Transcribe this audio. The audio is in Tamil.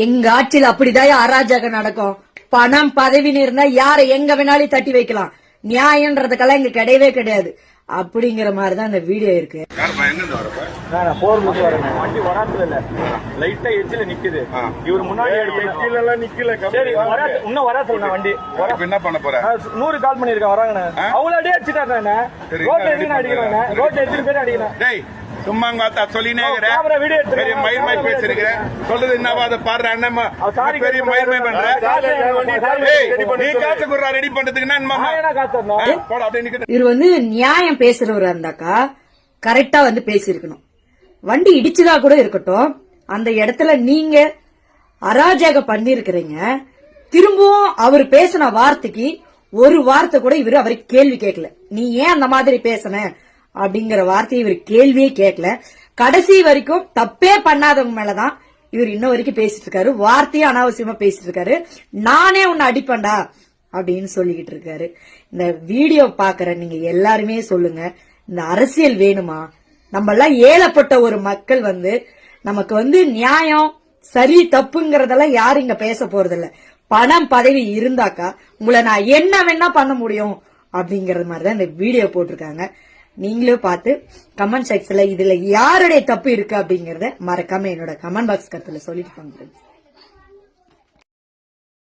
எங்க ஆட்சியில் அப்படிதான் அராஜகம் நடக்கும்? பணம் பதவின்னு இருந்தா யாரை எங்க வேணாலும் தட்டி வைக்கலாம். நியாயம்ன்றதுக்கெல்லாம் இங்க கிடையவே கிடையாது. அப்படிங்கிற மாதிரிதான் இந்த வீடியோ இருக்கு. யாருப்பா எங்கிருந்து வரப்ப? நான் போர் மட்டும் வரேன் வண்டி வராத்துல இல்ல. லைட்டா எட்ஜில நிக்குது. ஆ. இவர் முன்னாடி எல்லாம் நிக்கல சரி இன்னும் வண்டி. என்ன பண்ண போற? நான் நூறு கால் பண்ணிருக்கேன் வராங்கண்ணே. அவங்கள அடியே அடிச்சுட்டாங்க ரோட்ல எதுக்கு அடிக்கிறாங்க ரோட்ல எத்தனை பேர் அடிக்கிறேன் டேய் சும்மா பார்த்தா சொல்லினே எடுத்துக்கிறேன். பெரிய மயிர் மாதிரி camera பேசிருக்கிறேன் சொல்றது என்னவா அதை பாடுற sorry பெரிய கேட்டு மயிர் மாதிரி பண்ற? sorry, sorry, ஏய், ready பண்ண நீ. காசு குடுறா ரெடி பண்றதுக்கு இவர் வந்து நியாயம் பேசுறவரா இருந்தாக்கா கரெக்டா வந்து பேசியிருக்கணும். வண்டி இடிச்சதா கூட இருக்கட்டும். அந்த இடத்துல நீங்க அராஜகம் பண்ணிருக்கிறீங்க திரும்பவும் அவர் பேசின வார்த்தைக்கு ஒரு வார்த்தை கூட இவர் அவருக்கு கேள்வி கேட்கல. நீ ஏன் அந்த மாதிரி பேசுன? அப்படிங்கிற வார்த்தையை இவர் கேள்வியே கேட்கல. கடைசி வரைக்கும் தப்பே பண்ணாதவங்க மேலதான் இவர் இன்ன வரைக்கும் பேசிட்டு இருக்காரு வார்த்தையும் அனாவசியமா பேசிட்டு இருக்காரு நானே உன்னை அடிப்பேன்டா அப்படின்னு சொல்லிக்கிட்டு இருக்காரு. இந்த வீடியோ பாக்குற நீங்க எல்லாருமே சொல்லுங்க. இந்த அரசியல் வேணுமா? நம்ம எல்லாம் ஏழப்பட்ட ஒரு மக்கள் வந்து நமக்கு வந்து நியாயம் சரி தப்புங்கிறதெல்லாம் யாரும் இங்க பேச போறதில்ல. பணம் பதவி இருந்தாக்கா உங்களை நான் என்ன வேணா பண்ண முடியும் அப்படிங்கறது மாதிரிதான் இந்த வீடியோ போட்டிருக்காங்க. நீங்களும் பார்த்து கமெண்ட் செக்ஷன்ல இதுல யாருடைய தப்பு இருக்கு அப்படிங்கறத மறக்காம என்னோட கமெண்ட் பாக்ஸ் கருத்தில் சொல்லிட்டு போங்க.